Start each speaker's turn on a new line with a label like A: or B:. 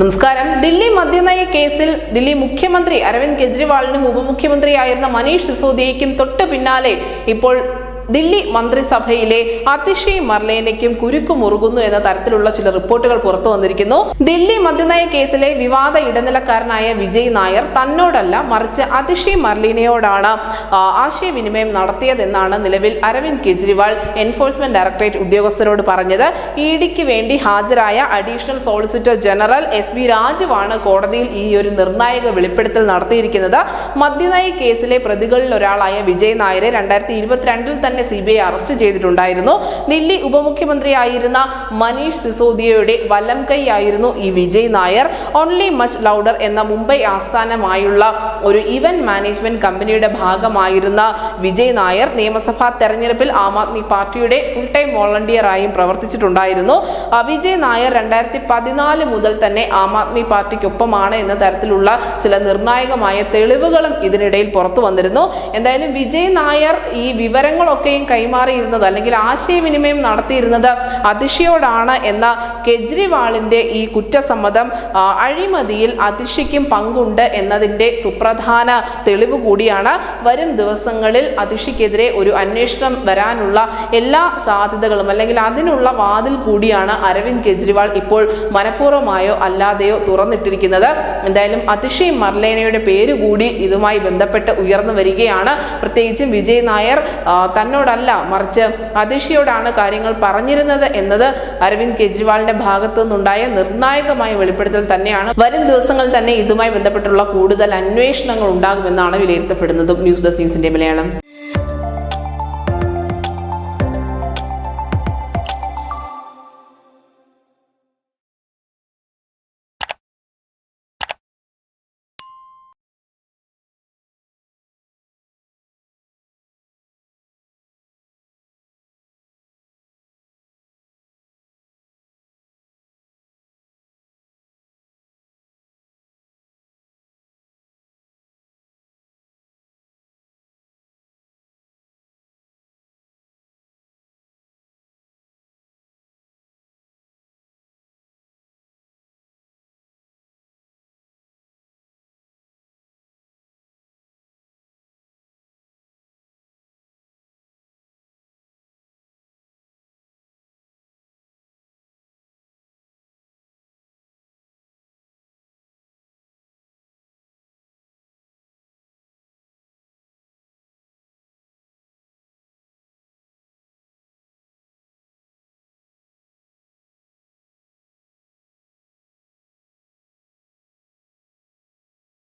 A: നമസ്കാരം. ദില്ലി മദ്യനയ കേസിൽ ദില്ലി മുഖ്യമന്ത്രി അരവിന്ദ് കെജ്രിവാളിനും ഉപമുഖ്യമന്ത്രിയായിരുന്ന മനീഷ് സിസോദിയയ്ക്കും തൊട്ടു പിന്നാലെ ഇപ്പോൾ ദില്ലി മന്ത്രിസഭയിലെ അതിഷയ് മർലേനയ്ക്കും കുരുക്കു മുറുകുന്നു എന്ന തരത്തിലുള്ള ചില റിപ്പോർട്ടുകൾ പുറത്തു വന്നിരിക്കുന്നു. ദില്ലി മദ്യനയ കേസിലെ വിവാദ ഇടനിലക്കാരനായ വിജയ് നായർ തന്നോടല്ല മറിച്ച് അതിഷയ് മർലീനയോടാണ് ആശയവിനിമയം നടത്തിയതെന്നാണ് നിലവിൽ അരവിന്ദ് കെജ്രിവാൾ എൻഫോഴ്സ്മെന്റ് ഡയറക്ടറേറ്റ് ഉദ്യോഗസ്ഥരോട് പറഞ്ഞത്. ഇ ഡിക്ക് വേണ്ടി ഹാജരായ additional solicitor general S V രാജുവാണ് കോടതിയിൽ ഈ ഒരു നിർണായക വെളിപ്പെടുത്തൽ നടത്തിയിരിക്കുന്നത്. മദ്യനയ കേസിലെ പ്രതികളിൽ ഒരാളായ വിജയ് നായരെ രണ്ടായിരത്തി ഇരുപത്തിരണ്ടിൽ തന്നെ സി ബി ഐ അറസ്റ്റ് ചെയ്തിട്ടുണ്ടായിരുന്നു. ദില്ലി ഉപമുഖ്യമന്ത്രിയായിരുന്ന മനീഷ് സിസോദിയയുടെ വലം കൈയായിരുന്നു ഈ Vijay Nair. Only much louder എന്ന മുംബൈ ആസ്ഥാനമായുള്ള ഒരു ഇവന്റ് മാനേജ്മെന്റ് കമ്പനിയുടെ ഭാഗമായിരുന്ന വിജയ് നായർ നിയമസഭാ തെരഞ്ഞെടുപ്പിൽ ആം ആദ്മി പാർട്ടിയുടെ ഫുൾ ടൈം വോളണ്ടിയറായും പ്രവർത്തിച്ചിട്ടുണ്ടായിരുന്നു. വിജയ് നായർ രണ്ടായിരത്തി പതിനാല് മുതൽ തന്നെ ആം ആദ്മി പാർട്ടിക്കൊപ്പമാണ് എന്ന തരത്തിലുള്ള ചില നിർണായകമായ തെളിവുകളും ഇതിനിടയിൽ പുറത്തു വന്നിരുന്നു. എന്തായാലും വിജയ് നായർ ഈ വിവരങ്ങളൊക്കെയും കൈമാറിയിരുന്നത് അല്ലെങ്കിൽ ആശയവിനിമയം നടത്തിയിരുന്നത് അതിഷയോടാണ് എന്ന കെജ്രിവാളിന്റെ ഈ കുറ്റസമ്മതം അഴിമതിയിൽ അതിഷയ്ക്കും പങ്കുണ്ട് എന്നതിന്റെ സുപ്രധാന തെളിവ് കൂടിയാണ്. വരും ദിവസങ്ങളിൽ അതിഷിക്കെതിരെ ഒരു അന്വേഷണം വരാനുള്ള എല്ലാ സാധ്യതകളും അല്ലെങ്കിൽ അതിനുള്ള വാതിൽ കൂടിയാണ് അരവിന്ദ് കെജ്രിവാൾ ഇപ്പോൾ മനഃപൂർവമായോ അല്ലാതെയോ തുറന്നിട്ടിരിക്കുന്നത്. എന്തായാലും അതിഷി മർലേനയുടെ പേര് കൂടി ഇതുമായി ബന്ധപ്പെട്ട് ഉയർന്നു വരികയാണ്. പ്രത്യേകിച്ചും വിജയ് നായർ തന്നോടല്ല മറിച്ച് അതിഷയോടാണ് കാര്യങ്ങൾ പറഞ്ഞിരുന്നത് എന്നത് അരവിന്ദ് കെജ്രിവാളിന്റെ ഭാഗത്തു നിന്നുണ്ടായ നിർണായകമായ വെളിപ്പെടുത്തൽ തന്നെയാണ്. വരും ദിവസങ്ങൾ തന്നെ ഇതുമായി ബന്ധപ്പെട്ടുള്ള കൂടുതൽ അന്വേഷണങ്ങൾ ഉണ്ടാകുമെന്നാണ് വിലയിരുത്തപ്പെടുന്നതും ന്യൂസ് ഡെസ്ക് ന്യൂസിന്റെ മലയാളം.